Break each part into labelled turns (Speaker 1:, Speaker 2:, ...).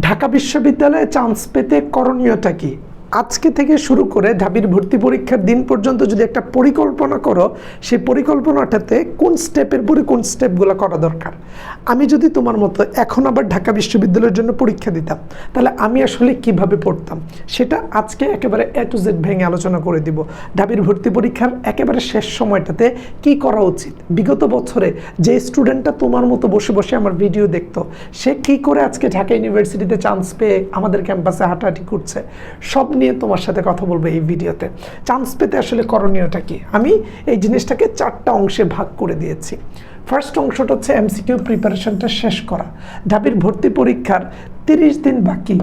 Speaker 1: ঢাকা বিশ্ববিদ্যালয়ে চান্স পেতে করণীয়টা কি? আজকে থেকে শুরু করে ঢাবির ভর্তি পরীক্ষার দিন পর্যন্ত যদি একটা পরিকল্পনা করো, সেই পরিকল্পনাটাতে কোন স্টেপের পরে কোন স্টেপগুলো করা দরকার? আমি যদি তোমার মতো এখন আবার ঢাকা বিশ্ববিদ্যালয়ের জন্য পরীক্ষা দিতাম, তাহলে আমি আসলে কীভাবে পড়তাম? সেটা আজকে একেবারে এ টু জেড ভেঙে আলোচনা করে দিব। ঢাবির ভর্তি পরীক্ষার একেবারে শেষ সময়টাতে কি করা উচিত? বিগত বছরে যে স্টুডেন্টটা তোমার মতো বসে বসে আমার ভিডিও দেখতো, সে কি করে আজকে ঢাকা ইউনিভার্সিটিতে চান্স পেয়ে আমাদের ক্যাম্পাসে হাঁটাহাঁটি করছে? সব তোমার সাথে কথা বলব এই ভিডিওতে। চান্স পেতে আসলে করণীয়টা কি? আমি এই জিনিসটাকে চারটা অংশে ভাগ করে দিয়েছি। ফার্স্ট অংশটা হচ্ছে এমসিকিউ প্রিপারেশনটা শেষ করা। ঢাবির ভর্তি পরীক্ষার তিরিশ দিন বাকি,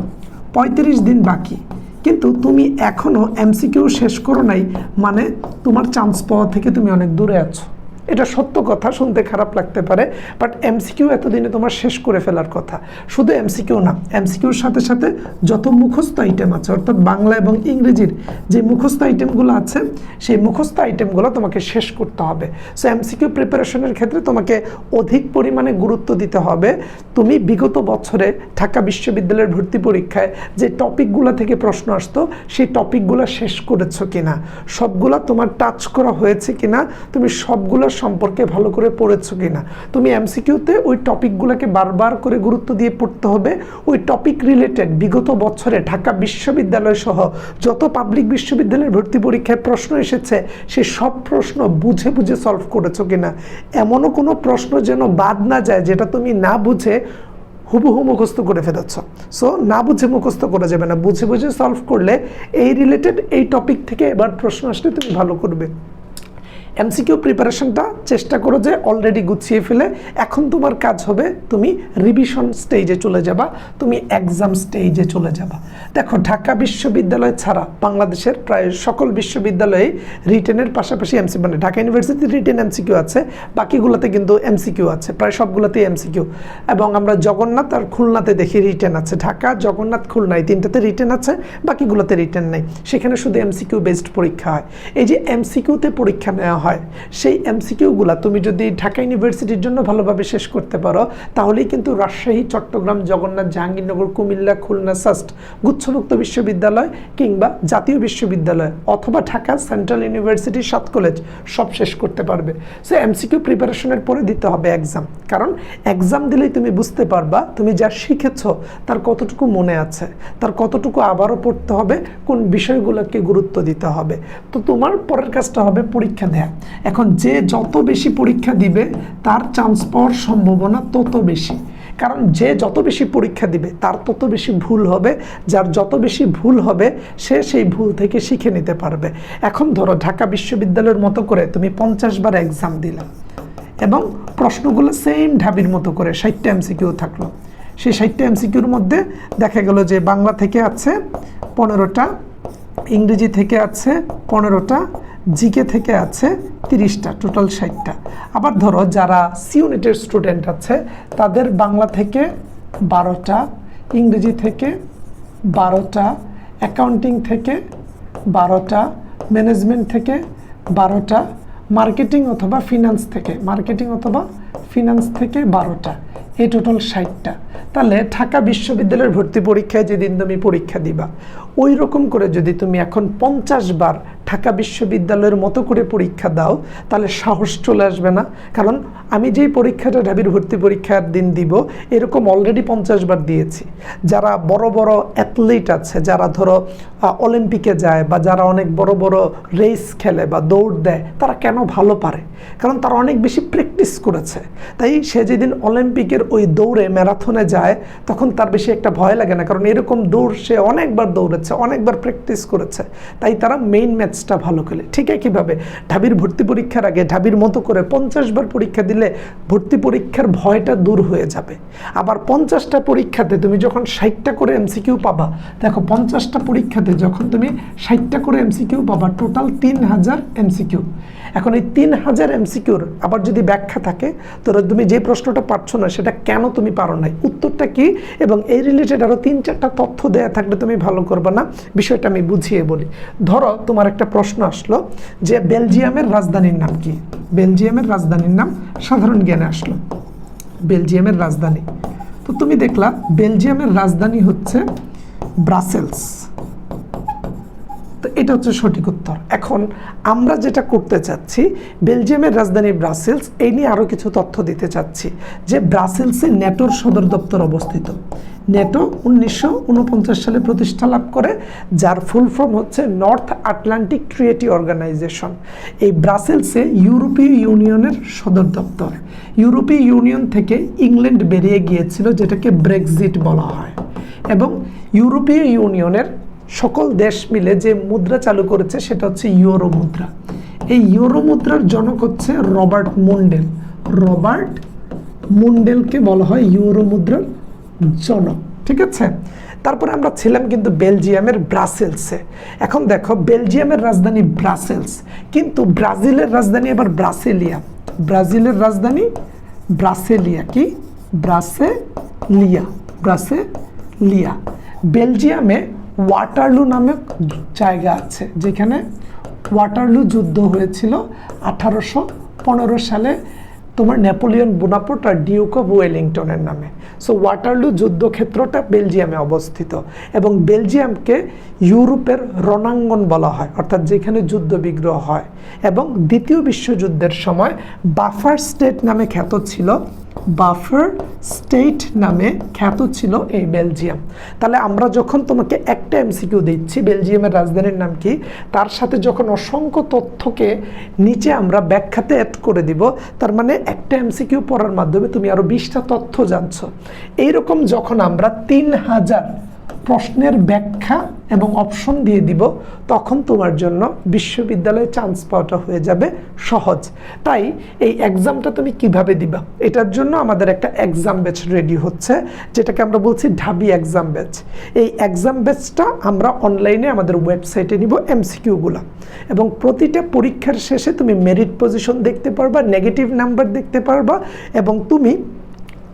Speaker 1: পঁয়ত্রিশ দিন বাকি। কিন্তু তুমি এখনও এমসিকিউ শেষ করো নাই মানে তোমার চান্স পাওয়া থেকে তুমি অনেক দূরে আছো। এটা সত্য কথা, শুনতে খারাপ লাগতে পারে বাট এমসিকিউ এতদিনে তোমার শেষ করে ফেলার কথা। শুধু এমসিকিউ না এমসিকিউর সাথে সাথে যত মুখস্থ আইটেম আছে, অর্থাৎ বাংলা এবং ইংরেজির যে মুখস্থ আইটেমগুলো আছে, সেই মুখস্থ আইটেমগুলো তোমাকে শেষ করতে হবে। সো এমসিকিউ প্রিপারেশনের ক্ষেত্রে তোমাকে অধিক পরিমাণে গুরুত্ব দিতে হবে। তুমি বিগত বছরে ঢাকা বিশ্ববিদ্যালয়ের ভর্তি পরীক্ষায় যে টপিকগুলো থেকে প্রশ্ন আসতো, সেই টপিকগুলো শেষ করেছ কিনা? সবগুলা তোমার টাচ করা হয়েছে কিনা? তুমি সবগুলো সম্পর্কে ভালো করে পড়েছো কিনা? তুমি এমসিকিউতে ওই টপিকগুলোকে বারবার করে গুরুত্ব দিয়ে পড়তে হবে। ওই টপিক রিলেটেড বিগত বছরে ঢাকা বিশ্ববিদ্যালয় সহ যত পাবলিক বিশ্ববিদ্যালয়ের ভর্তি পরীক্ষায় প্রশ্ন এসেছে, সে সব প্রশ্ন বুঝে বুঝে সলভ করেছ কিনা? এমনও কোনো প্রশ্ন যেন বাদ না যায় যেটা তুমি না বুঝে হুবহু মুখস্থ করে ফেলেছ। সো না বুঝে মুখস্থ করা যাবে না। বুঝে বুঝে সলভ করলে এই রিলেটেড এই টপিক থেকে এবার প্রশ্ন আসলে তুমি ভালো করবে। এমসিকিউ প্রিপারেশনটা চেষ্টা করো যে অলরেডি গুছিয়ে ফেলে। এখন তোমার কাজ হবে তুমি রিভিশন স্টেজে চলে যাবা, তুমি এক্সাম স্টেজে চলে যাবা। দেখো, ঢাকা বিশ্ববিদ্যালয় ছাড়া বাংলাদেশের প্রায় সকল বিশ্ববিদ্যালয়ে রিটেনের পাশাপাশি এমসি মানে ঢাকা ইউনিভার্সিটি রিটেন এমসিকিউ আছে, বাকিগুলোতে কিন্তু এমসিকিউ আছে, প্রায় সবগুলোতেই এমসিকিউ এবং আমরা জগন্নাথ আর খুলনাতে দেখি রিটেন আছে। ঢাকা, জগন্নাথ, খুলনা, এই তিনটাতে রিটেন আছে, বাকিগুলোতে রিটেন নেই। সেখানে শুধু এমসিকিউ বেসড পরীক্ষা হয়। এই যে এমসিকিউতে পরীক্ষা নেওয়া হয়। সেই এমসিকিউগুলা তুমি যদি ঢাকা ইউনিভার্সিটির জন্য ভালোভাবে শেষ করতে পারো, তাহলেই কিন্তু রাজশাহী, চট্টগ্রাম, জগন্নাথ, জাহাঙ্গীরনগর, কুমিল্লা, খুলনা, সাস্ট, গুচ্ছমুক্ত বিশ্ববিদ্যালয় কিংবা জাতীয় বিশ্ববিদ্যালয় অথবা ঢাকা সেন্ট্রাল ইউনিভার্সিটি সাত কলেজ সব শেষ করতে পারবে। সো এমসিকিউ প্রিপারেশনের পরে দিতে হবে এক্সাম কারণ এক্সাম দিলেই তুমি বুঝতে পারবা তুমি যা শিখেছ, তার কতটুকু মনে আছে, তার কতটুকু আবারও পড়তে হবে, কোন বিষয়গুলোকে গুরুত্ব দিতে হবে। তো তোমার পরের কাজটা হবে পরীক্ষা দেয়া এখন যে যত বেশি পরীক্ষা দিবে, তার চান্স পাওয়ার সম্ভাবনা তত বেশি। কারণ যে যত বেশি পরীক্ষা দিবে, তার তত বেশি ভুল হবে। যার যত বেশি ভুল হবে, সে সেই ভুল থেকে শিখে নিতে পারবে। এখন ধরো, ঢাকা বিশ্ববিদ্যালয়ের মতো করে তুমি পঞ্চাশ বার এক্সাম দিলে এবং প্রশ্নগুলো সেম ঢাবির মতো করে, ষাটটা এমসিকিউ থাকল। সেই ষাটটা এমসিকিউর মধ্যে দেখা গেল যে বাংলা থেকে আছে পনেরোটা, ইংরেজি থেকে আছে পনেরোটা জিকে থেকে আছে তিরিশটা, টোটাল ষাটটা। আবার ধরো যারা সি ইউনিটের স্টুডেন্ট আছে, তাদের বাংলা থেকে বারোটা, ইংরেজি থেকে বারোটা, অ্যাকাউন্টিং থেকে বারোটা, ম্যানেজমেন্ট থেকে বারোটা, মার্কেটিং অথবা ফিনান্স থেকে, মার্কেটিং অথবা ফিনান্স থেকে বারোটা, এই টোটাল ষাটটা। তাহলে ঢাকা বিশ্ববিদ্যালয়ের ভর্তি পরীক্ষায় যেদিন তুমি পরীক্ষা দিবা, ওই রকম করে যদি তুমি এখন পঞ্চাশ বার ঢাকা বিশ্ববিদ্যালয়ের মতো করে পরীক্ষা দাও, তাহলে সাহস চলে আসবে না। কারণ আমি যেই পরীক্ষাটা ঢাবির ভর্তি পরীক্ষার দিন দিব, এরকম অলরেডি পঞ্চাশ বার দিয়েছি। যারা বড় বড় অ্যাথলিট আছে, যারা ধরো অলিম্পিকে যায় বা যারা অনেক বড় বড় রেস খেলে বা দৌড় দেয়, তারা কেন ভালো পারে? কারণ তারা অনেক বেশি প্র্যাকটিস করেছে। তাই সে যেদিন অলিম্পিকের ওই দৌড়ে ম্যারাথনে যায়, তখন তার বেশি একটা ভয় লাগে না। কারণ এরকম দৌড় সে অনেকবার দৌড়েছে, অনেকবার প্র্যাকটিস করেছে। তাই তারা মেইন ম্যাচটা ভালো করলে ঠিক একইভাবে ঢাবির ভর্তি পরীক্ষার আগে ঢাবির মতো করে পঞ্চাশ বার পরীক্ষা দিলে ভর্তি পরীক্ষার ভয়টা দূর হয়ে যাবে। আবার পঞ্চাশটা পরীক্ষাতে তুমি যখন ষাটটা করে এমসিকিউ পাবা, দেখো পঞ্চাশটা পরীক্ষাতে যখন তুমি ষাটটা করে এমসিকিউ পাবা টোটাল তিন হাজার এমসিকিউ। এখন এই তিন হাজার এমসিকিউর আবার যদি ব্যাখ্যা থাকে তো তুমি যে প্রশ্নটা পারছ না, সেটা কেন তুমি পারো নাই? উত্তরটা কি? এবং এই রিলেটেড আরও তিন চারটা তথ্য দেয়া থাকলে তুমি ভালো করবে না। বিষয়টা আমি বুঝিয়ে বলি। ধরো, তোমার একটা প্রশ্ন আসলো যে বেলজিয়ামের রাজধানীর নাম কি? বেলজিয়ামের রাজধানীর নাম সাধারণ জ্ঞানে আসলো। বেলজিয়ামের রাজধানী। তো তুমি দেখলা, বেলজিয়ামের রাজধানী হচ্ছে ব্রাসেলস। তো এটা হচ্ছে সঠিক উত্তর। এখন আমরা যেটা করতে চাচ্ছি, বেলজিয়ামের রাজধানী ব্রাসেলস, এই নিয়ে আরও কিছু তথ্য দিতে চাচ্ছি, যে ব্রাসেলসে নেটোর সদর দপ্তর অবস্থিত। নেটো উনিশশো সালে প্রতিষ্ঠা লাভ করে, যার ফুল ফর্ম হচ্ছে নর্থ আটলান্টিক ট্রিয়েটি অর্গানাইজেশন। এই ব্রাসেলসে ইউরোপীয় ইউনিয়নের সদর দপ্তর। ইউরোপীয় ইউনিয়ন থেকে ইংল্যান্ড বেরিয়ে গিয়েছিল, যেটাকে ব্রেক্সিট বলা হয়। এবং ইউরোপীয় ইউনিয়নের সকল দেশ মিলে যে মুদ্রা চালু করেছে, সেটা হচ্ছে ইউরো মুদ্রা। এই ইউরো মুদ্রার জনক হচ্ছে রবার্ট মুন্ডেল। রবার্ট মুন্ডেলকে বলা হয় ইউরো মুদ্রার জনক, ঠিক আছে? তারপরে আমরা ছিলাম কিন্তু বেলজিয়ামের ব্রাসেলসে। এখন দেখো, বেলজিয়ামের রাজধানী ব্রাসেলস, কিন্তু ব্রাজিলের রাজধানী আবার ব্রাসেলিয়া। ব্রাজিলের রাজধানী ব্রাসেলিয়া কি? ব্রাসেলিয়া ব্রাসেলিয়া। বেলজিয়ামে ওয়াটারলু নামে জায়গা আছে, যেখানে ওয়াটারলু যুদ্ধ হয়েছিল আঠারোশো পনেরো সালে তোমার নেপোলিয়ন বোনাপোর্ট আর ডিউক অফ ওয়েলিংটনের নামে। সো ওয়াটারলু যুদ্ধক্ষেত্রটা বেলজিয়ামে অবস্থিত এবং বেলজিয়ামকে ইউরোপের রণাঙ্গন বলা হয়, অর্থাৎ যেখানে যুদ্ধ বিগ্রহ হয়। এবং দ্বিতীয় বিশ্বযুদ্ধের সময় বাফার স্টেট নামে খ্যাত ছিল বাফার স্টেট নামে খ্যাত ছিল এই বেলজিয়াম। তাহলে আমরা যখন তোমাকে একটা এমসিকিউ দিচ্ছি, বেলজিয়ামের রাজধানীর নাম কি? তার সাথে যখন অসংখ্য তথ্যকে নিচে আমরা ব্যাখ্যাতে অ্যাড করে দিব, তার মানে একটা এমসিকিউ পড়ার মাধ্যমে তুমি আরও বিশটা তথ্য জানছো। এইরকম যখন আমরা তিন হাজার প্রশ্নের ব্যাখ্যা এবং অপশন দিয়ে দিব, তখন তোমার জন্য বিশ্ববিদ্যালয়ে চান্স পাওয়াটা হয়ে যাবে সহজ। তাই এই এক্সামটা তুমি কীভাবে দিবা? এটার জন্য আমাদের একটা এক্সাম ব্যাচ রেডি হচ্ছে, যেটাকে আমরা বলছি ঢাবি এক্সাম ব্যাচ এই এক্সাম ব্যাচটা আমরা অনলাইনে আমাদের ওয়েবসাইটে নিব এমসিকিউগুলো এবং প্রতিটা পরীক্ষার শেষে তুমি মেরিট পজিশন দেখতে পারবা নেগেটিভ নাম্বার দেখতে পারবা, এবং তুমি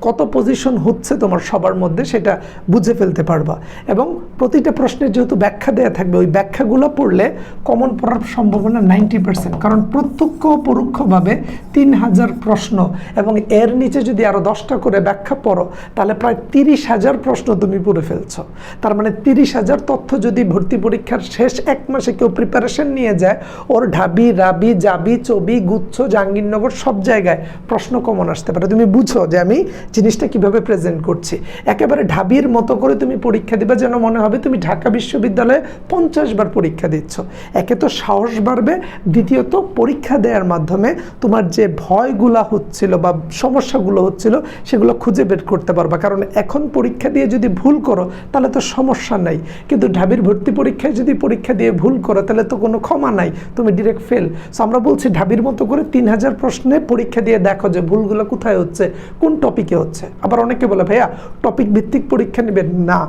Speaker 1: কত পজিশন হচ্ছে তোমার সবার মধ্যে সেটা বুঝে ফেলতে পারবা। এবং প্রতিটা প্রশ্নের যেহেতু ব্যাখ্যা দেওয়া থাকবে, ওই ব্যাখ্যাগুলো পড়লে কমন পড়ার সম্ভাবনা নাইনটি পার্সেন্ট কারণ প্রত্যক্ষ পরোক্ষভাবে তিন হাজার প্রশ্ন এবং এর নিচে যদি আরও দশটা করে ব্যাখ্যা পড়ো, তাহলে প্রায় তিরিশ হাজার প্রশ্ন তুমি পড়ে ফেলছো। তার মানে তিরিশ হাজার তথ্য যদি ভর্তি পরীক্ষার শেষ এক মাসে কেউ প্রিপারেশন নিয়ে যায়, ওর ঢাবি, রাবি, জাবি, চবি, গুচ্ছ, জাহাঙ্গীরনগর সব জায়গায় প্রশ্ন কমন আসতে পারে। তুমি বুঝো যে আমি জিনিসটা কীভাবে প্রেজেন্ট করছি? একেবারে ঢাবির মতো করে তুমি পরীক্ষা দিবে যেন মনে হবে তুমি ঢাকা বিশ্ববিদ্যালয়ে পঞ্চাশ বার পরীক্ষা দিচ্ছ। একে তো সাহস বাড়বে, দ্বিতীয়ত পরীক্ষা দেওয়ার মাধ্যমে তোমার যে ভয়গুলা হচ্ছিল বা সমস্যাগুলো হচ্ছিল সেগুলো খুঁজে বের করতে পারবা। কারণ এখন পরীক্ষা দিয়ে যদি ভুল করো, তাহলে তো সমস্যা নাই। কিন্তু ঢাবির ভর্তি পরীক্ষায় যদি পরীক্ষা দিয়ে ভুল করো, তাহলে তো কোনো ক্ষমা নাই। তুমি ডিরেক্ট ফেল সো আমরা বলছি ঢাবির মতো করে তিন হাজার প্রশ্নে পরীক্ষা দিয়ে দেখো যে ভুলগুলো কোথায় হচ্ছে, কোন টপিকে হচ্ছে। আবার অনেকে বলে, ভাইয়া টপিক ভিত্তিক পরীক্ষা নেবেন? না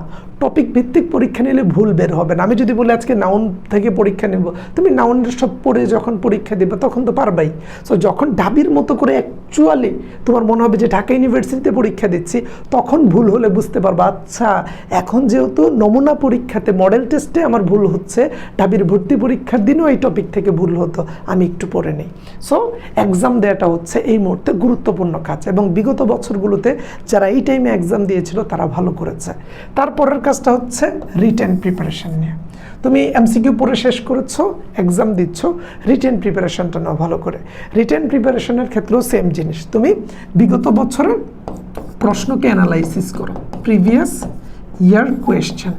Speaker 1: টপিক ভিত্তিক পরীক্ষা নিলে ভুল বের হবে না। আমি যদি বলি, আজকে নাউন থেকে পরীক্ষা নেব। তুমি নাউনের সব পড়ে যখন পরীক্ষা দেবে, তখন তো পারবাই। সো যখন ঢাবির মতো করে অ্যাকচুয়ালি তোমার মনে হবে যে, ঢাকা ইউনিভার্সিটিতে পরীক্ষা দিচ্ছি, তখন ভুল হলে বুঝতে পারবা আচ্ছা এখন যেহেতু নমুনা পরীক্ষাতে মডেল টেস্টে আমার ভুল হচ্ছে, ঢাবির ভর্তি পরীক্ষার দিনও এই টপিক থেকে ভুল হতো, আমি একটু পড়ে নেই। সো এক্সাম দেওয়াটা হচ্ছে এই মুহূর্তে গুরুত্বপূর্ণ কাজ এবং বিগত বছরগুলোতে যারা এই টাইমে এক্সাম দিয়েছিল তারা ভালো করেছে। তারপরের কাজটা হচ্ছে রিটেন প্রিপারেশন নিয়ে। তুমি এমসিকিউ পড়ে শেষ করেছ এক্সাম দিচ্ছ রিটেন প্রিপারেশনটা নাও ভালো করে। রিটেন প্রিপারেশনের ক্ষেত্রেও সেম জিনিস। তুমি বিগত বছরের প্রশ্নকে অ্যানালাইসিস করো প্রিভিয়াস ইয়ার কোয়েশ্চেন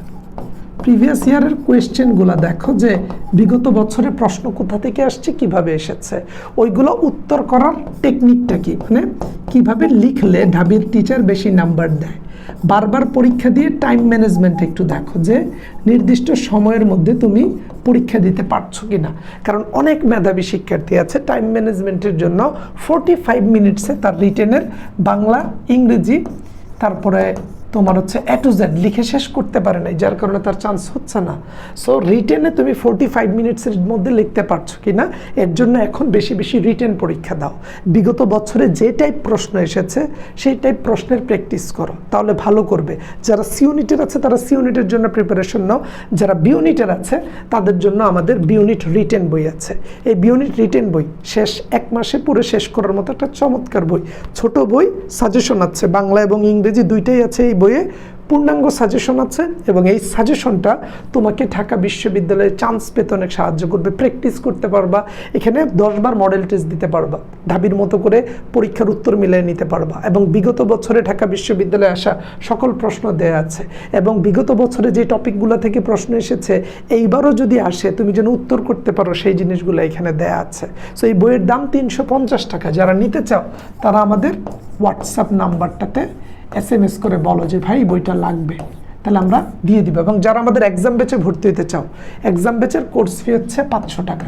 Speaker 1: প্রিভিয়াস ইয়ারের কোয়েশ্চেনগুলো দেখো যে বিগত বছরে প্রশ্ন কোথা থেকে আসছে, কীভাবে এসেছে? ওইগুলো উত্তর করার টেকনিকটা কি? মানে কীভাবে লিখলে ঢাবির টিচার বেশি নাম্বার দেয়? বারবার পরীক্ষা দিয়ে টাইম ম্যানেজমেন্ট একটু দেখো যে নির্দিষ্ট সময়ের মধ্যে তুমি পরীক্ষা দিতে পারছ কি না কারণ অনেক মেধাবী শিক্ষার্থী আছে টাইম ম্যানেজমেন্টের জন্য ফোরটি ফাইভ মিনিটসে তার রিটেনের বাংলা, ইংরেজি, তারপরে তোমার হচ্ছে এ টু জেড লিখে শেষ করতে পারে নাই, যার কারণে তার চান্স হচ্ছে না। সো রিটেনে তুমি ফোর্টি ফাইভ মিনিটসের মধ্যে লিখতে পারছ কি না, এর জন্য এখন বেশি বেশি রিটেন পরীক্ষা দাও। বিগত বছরে যে টাইপ প্রশ্ন এসেছে, সেই টাইপ প্রশ্নের প্র্যাকটিস করো, তাহলে ভালো করবে। যারা সি ইউনিটের আছে, তারা সি ইউনিটের জন্য প্রিপারেশন নাও। যারা বি ইউনিটের আছে, তাদের জন্য আমাদের বি ইউনিট রিটেন বই আছে। এই বি ইউনিট রিটেন বই শেষ এক মাসে পুরো শেষ করার মতো একটা চমৎকার বই। ছোট বই সাজেশন আছে, বাংলা এবং ইংরেজি দুইটাই আছে এই বইয়ে পূর্ণাঙ্গ সাজেশন আছে এবং এই সাজেশনটা তোমাকে ঢাকা বিশ্ববিদ্যালয়ে চান্স পেতে অনেক সাহায্য করবে প্র্যাকটিস করতে পারবা, এখানে দশবার মডেল টেস্ট দিতে পারবা ঢাবির মতো করে পরীক্ষার উত্তর মিলিয়ে নিতে পারবা এবং বিগত বছরে ঢাকা বিশ্ববিদ্যালয়ে আসা সকল প্রশ্ন দেয়া আছে এবং বিগত বছরে যে টপিকগুলো থেকে প্রশ্ন এসেছে, এইবারও যদি আসে, তুমি যেন উত্তর করতে পারো সেই জিনিসগুলো এখানে দেয়া আছে। সো এই বইয়ের দাম তিনশো পঞ্চাশ টাকা, যারা নিতে চাও, তারা আমাদের হোয়াটসঅ্যাপ নাম্বারটাতে এস এম এস করে বলো যে, ভাই, বইটা লাগবে। তাহলে আমরা দিয়ে দিব। এবং যারা আমাদের এক্সাম বেচে ভর্তি হতে চাও এক্সাম বেচের কোর্স ফি হচ্ছে পাঁচশো টাকা।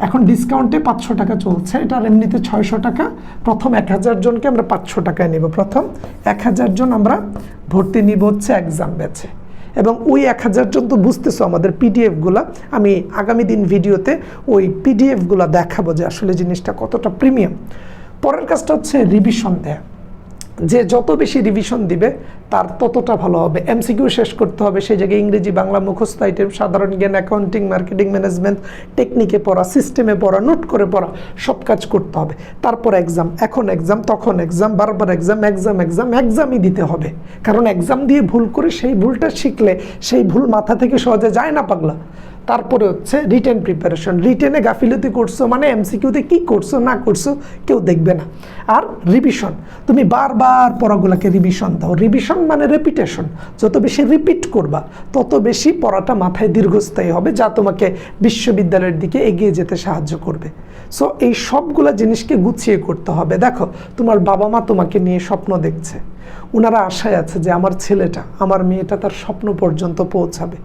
Speaker 1: এখন ডিসকাউন্টে পাঁচশো টাকা চলছে। এটা এমনিতে ছয়শো টাকা। প্রথম এক হাজার জনকে আমরা পাঁচশো টাকায় নেব। প্রথম এক হাজার জন আমরা ভর্তি নিব হচ্ছে এক্সাম বেচে এবং ওই এক হাজার জন তো বুঝতেছো আমাদের পিডিএফগুলো আমি আগামী দিন ভিডিওতে ওই পিডিএফগুলো দেখাবো যে আসলে জিনিসটা কতটা প্রিমিয়াম পরের কাজটা হচ্ছে রিভিশন দেয়া। যে যত বেশি রিভিশন দিবে, তার ততটা ভালো হবে। এমসিকিউ শেষ করতে হবে, সেই জায়গায় ইংরেজি, বাংলা মুখস্থ আইটেম সাধারণ জ্ঞান অ্যাকাউন্টিং মার্কেটিং ম্যানেজমেন্ট টেকনিকে পড়া সিস্টেমে পড়া নোট করে পড়া, সব কাজ করতে হবে। তারপর এক্সাম এখন এক্সাম তখন এক্সাম বারবার এক্সাম এক্সাম এক্সাম এক্সামই দিতে হবে। কারণ এক্সাম দিয়ে ভুল করে সেই ভুলটা শিখলে সেই ভুল মাথা থেকে সহজে যায় না পাগলা। তারপরে হচ্ছে রিটেন প্রিপারেশন রিটেনে গাফিলতি করছ মানে এমসিকিউতে কি করছ, না করছ, কেউ দেখবে না। আর রিভিশন তুমি বারবার পড়াগুলোকে রিভিশন দাও। রিভিশন মানে রেপিটেশন যত বেশি রিপিট করবা, তত বেশি পড়াটা মাথায় দীর্ঘস্থায়ী হবে, যা তোমাকে বিশ্ববিদ্যালয়ের দিকে এগিয়ে যেতে সাহায্য করবে। সো এই সবগুলা জিনিসকে গুছিয়ে করতে হবে। দেখো, তোমার বাবা মা তোমাকে নিয়ে স্বপ্ন দেখছে। ওনারা আশায় আছে যে আমার ছেলেটা, আমার মেয়েটা তার স্বপ্ন পর্যন্ত পৌঁছাবে।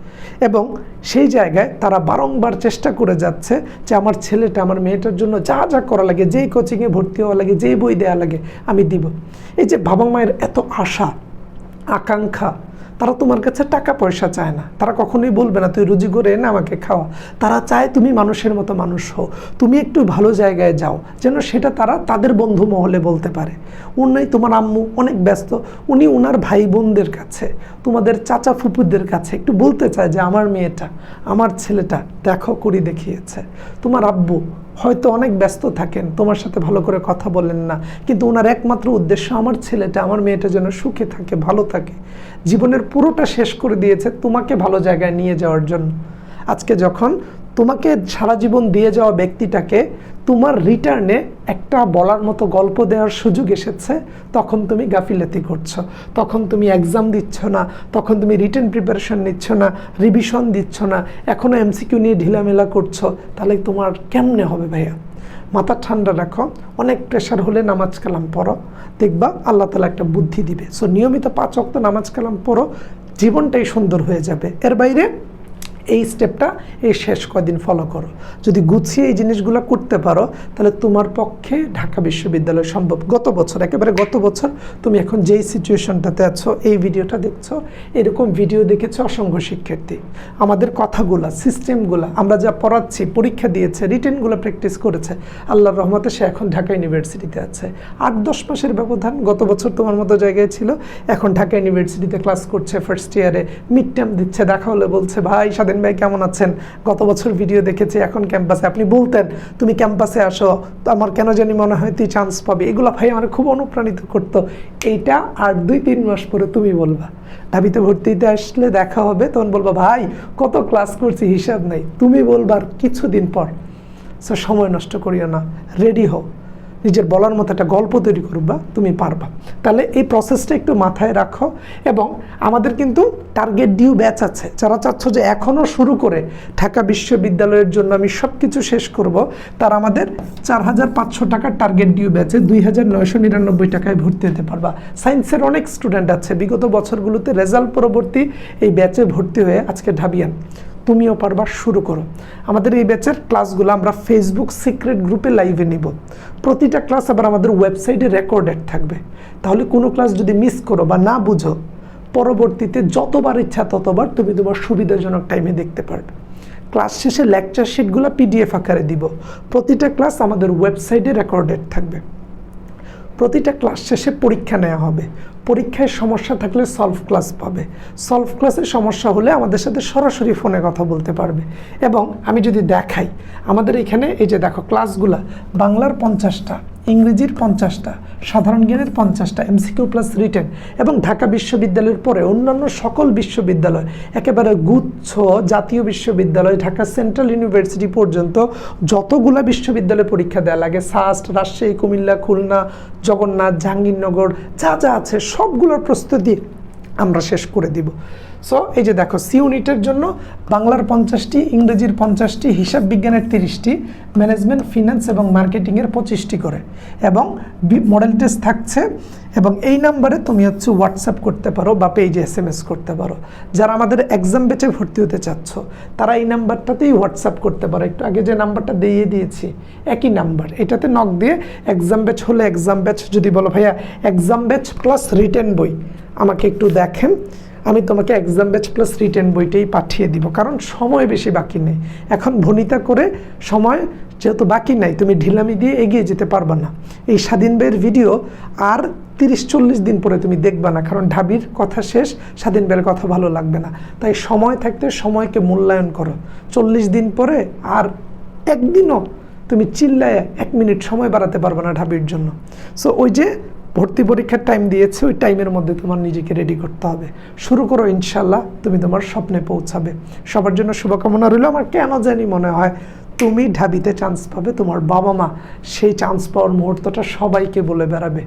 Speaker 1: এবং সেই জায়গায় তারা বারংবার চেষ্টা করে যাচ্ছে যে আমার ছেলেটা, আমার মেয়েটার জন্য যা যা করা লাগে, যেই কোচিংয়ে ভর্তি হওয়া লাগে, যেই বই দেওয়া লাগে, আমি দিব। এই যে বাবা মায়ের এত আশা, আকাঙ্ক্ষা তারা তোমার কাছে টাকা পয়সা চায় না। তারা কখনোই বলবে না, তুই রুজি করে এনে আমাকে খাওয়া। তারা চায় তুমি মানুষের মতো মানুষ হও। তুমি একটু ভালো জায়গায় যাও, যেন সেটা তারা তাদের বন্ধু মহলে বলতে পারে। উনি তোমার আম্মু, অনেক ব্যস্ত। উনি ওনার ভাই বোনদের কাছে, তোমাদের চাচা ফুপুদের কাছে একটু বলতে চায় যে, আমার মেয়েটা, আমার ছেলেটা দেখো করি দেখিয়েছে। তোমার আব্বু হয়তো অনেক ব্যস্ত থাকেন, তোমার সাথে ভালো করে কথা বলেন না, কিন্তু ওনার একমাত্র উদ্দেশ্য আমার ছেলেটা, আমার মেয়েটা যেন সুখে থাকে, ভালো থাকে। জীবনের পুরোটা শেষ করে দিয়েছে তোমাকে ভালো জায়গায় নিয়ে যাওয়ার জন্য। আজকে যখন তোমাকে সারা জীবন দিয়ে যাওয়া ব্যক্তিটাকে তোমার রিটার্নে একটা বলার মতো গল্প দেওয়ার সুযোগ এসেছে, তখন তুমি গাফিলাতি করছ, তখন তুমি এক্সাম দিচ্ছ না, তখন তুমি রিটার্ন প্রিপারেশন নিচ্ছ না রিভিশন দিচ্ছ না এখনও এমসিকিউ নিয়ে ঢিলামেলা করছ, তাহলে তোমার কেমনে হবে ভাইয়া? মাথা ঠান্ডা রাখো, অনেক প্রেশার হলে নামাজ কালাম পড়ো, দেখবা আল্লাহ তালা একটা বুদ্ধি দিবে। সো নিয়মিত পাঁচ অক্ত নামাজ কালাম পড়ো, জীবনটাই সুন্দর হয়ে যাবে। এর বাইরে এই স্টেপটা এই শেষ কদিন ফলো করো। যদি গুছিয়ে এই জিনিসগুলো করতে পারো, তাহলে তোমার পক্ষে ঢাকা বিশ্ববিদ্যালয় সম্ভব। গত বছর, একেবারে গত বছর, তুমি এখন যেই সিচুয়েশনটাতে আছো, এই ভিডিওটা দেখছ, এরকম ভিডিও দেখেছ অসংখ্য শিক্ষার্থী। আমাদের কথাগুলা সিস্টেমগুলা আমরা যা পড়াচ্ছি, পরীক্ষা দিয়েছে রিটেনগুলো প্র্যাকটিস করেছে, আল্লাহর রহমতে সে এখন ঢাকা ইউনিভার্সিটিতে আছে। আট, দশ মাসের ব্যবধান, গত বছর তোমার মতো জায়গায় ছিল, এখন ঢাকা ইউনিভার্সিটিতে ক্লাস করছে ফার্স্ট ইয়ারে মিড টার্ম দিচ্ছে, দেখা হলে বলছে, ভাই স্বাধীন ভাই, কেমন আছেন? গত বছর ভিডিও দেখেছি, এখন ক্যাম্পাসে আপনি বলতেন, তুমি ক্যাম্পাসে আসো, তো আমার কেন জানি মনে হয় তুই চান্স পাবি। এগুলো ভাই আমার খুব অনুপ্রাণিত করতো। এইটা আর দুই, তিন মাস পরে তুমি বলবা। ঢাবিতে ভর্তিতে আসলে দেখা হবে, তখন বলবা, ভাই, কত ক্লাস করছি, হিসাব নেই। তুমি বলবার কিছুদিন পর। সময় নষ্ট করিও না। রেডি হও। নিজের বলার মতো একটা গল্প তৈরি করবা, তুমি পারবা। তাহলে এই প্রসেসটা একটু মাথায় রাখো এবং আমাদের কিন্তু টার্গেট ডিউ ব্যাচ আছে। যারা চাচ্ছ যে এখনও শুরু করে ঢাকা বিশ্ববিদ্যালয়ের জন্য আমি সব কিছু শেষ করব, তার আমাদের চার হাজার পাঁচশো টাকার টার্গেট ডিউ ব্যাচে দুই হাজার নয়শো নিরানব্বই টাকায় ভর্তি হতে পারবা। সায়েন্সের অনেক স্টুডেন্ট আছে। বিগত বছরগুলোতে রেজাল্ট পরবর্তী এই ব্যাচে ভর্তি হয়ে আজকে ঢাবিয়ান। তুমিও পারবা, শুরু করো। আমাদের এই ব্যাচের ক্লাসগুলো আমরা ফেসবুক সিক্রেট গ্রুপে লাইভে নিব। প্রতিটা ক্লাস আবার আমাদের ওয়েবসাইটে রেকর্ডেড থাকবে। তাহলে কোনো ক্লাস যদি মিস করো বা না বুঝো, পরবর্তীতে যতবার ইচ্ছা ততবার তুমি তোমার সুবিধাজনক টাইমে দেখতে পারবে। ক্লাস শেষে লেকচার শিটগুলো পিডিএফ আকারে দিব। প্রতিটা ক্লাস আমাদের ওয়েবসাইটে রেকর্ডেড থাকবে। প্রতিটা ক্লাস শেষে পরীক্ষা নেওয়া হবে। পরীক্ষায় সমস্যা থাকলে সলভ ক্লাস পাবে। সলভ ক্লাসের সমস্যা হলে আমাদের সাথে সরাসরি ফোনে কথা বলতে পারবে। এবং আমি যদি দেখাই, আমাদের এখানে এই যে দেখো ক্লাসগুলা বাংলার পঞ্চাশটা। ইংরেজির পঞ্চাশটা, সাধারণ জ্ঞানের পঞ্চাশটা এমসিকিউ প্লাস রিটেন এবং ঢাকা বিশ্ববিদ্যালয়ের পরে অন্যান্য সকল বিশ্ববিদ্যালয়, একেবারে গুচ্ছ জাতীয় বিশ্ববিদ্যালয়, ঢাকা সেন্ট্রাল ইউনিভার্সিটি পর্যন্ত যতগুলা বিশ্ববিদ্যালয়ে পরীক্ষা দেওয়া লাগে, সাস্ট, রাজশাহী, কুমিল্লা, খুলনা, জগন্নাথ, জাহাঙ্গীরনগর, যা যা আছে সবগুলোর প্রস্তুতি আমরা শেষ করে দিব। সো এই যে দেখো সি ইউনিটের জন্য বাংলার পঞ্চাশটি, ইংরেজির পঞ্চাশটি, হিসাব বিজ্ঞানের তিরিশটি ম্যানেজমেন্ট ফিনান্স এবং মার্কেটিংয়ের পঁচিশটি করে। এবং মডেল টেস্ট থাকছে এবং এই নাম্বারে তুমি হচ্ছে হোয়াটসঅ্যাপ করতে পারো বা পেজে এস এম এস করতে পারো। যারা আমাদের এক্সাম বেচে ভর্তি হতে চাচ্ছ, তারা এই নাম্বারটাতেই হোয়াটসঅ্যাপ করতে পারো। একটু আগে যে নাম্বারটা দিয়ে দিয়েছি, একই নাম্বার এটাতে নক দিয়ে এক্সাম ব্যাচ হলে এক্সাম ব্যাচ যদি বলো, ভাইয়া এক্সাম ব্যাচ প্লাস রিটেন বই, আমাকে একটু দেখেন। আমি তোমাকে এক্সাম ব্যাচ প্লাস রিটেন বইটাই পাঠিয়ে দিব, কারণ সময় বেশি বাকি নেই। এখন ভনিতা করে সময় যেহেতু বাকি নাই, তুমি ঢিলামি দিয়ে এগিয়ে যেতে পারবা না। এই স্বাধীন বইয়ের ভিডিও আর তিরিশ চল্লিশ দিন পরে তুমি দেখবা না, কারণ ঢাবির কথা শেষ, স্বাধীন বইয়ের কথা ভালো লাগবে না। তাই সময় থাকতে সময়কে মূল্যায়ন করো। চল্লিশ দিন পরে আর একদিনও তুমি চিল্লায় এক মিনিট সময় বাড়াতে পারবে না ঢাবির জন্য। সো ওই যে ভর্তি পরীক্ষার টাইম দিয়েছে, ওই টাইমের মধ্যে তোমার নিজেকে রেডি করতে হবে। শুরু করো ইনশাল্লাহ তুমি তোমার স্বপ্নে পৌঁছাবে। সবার জন্য শুভকামনা রইল। আমার কেন জানি মনে হয় তুমি ঢাবিতে চান্স পাবে, তোমার বাবা মা সেই চান্স পাওয়ার মুহূর্তটা সবাইকে বলে বেড়াবে।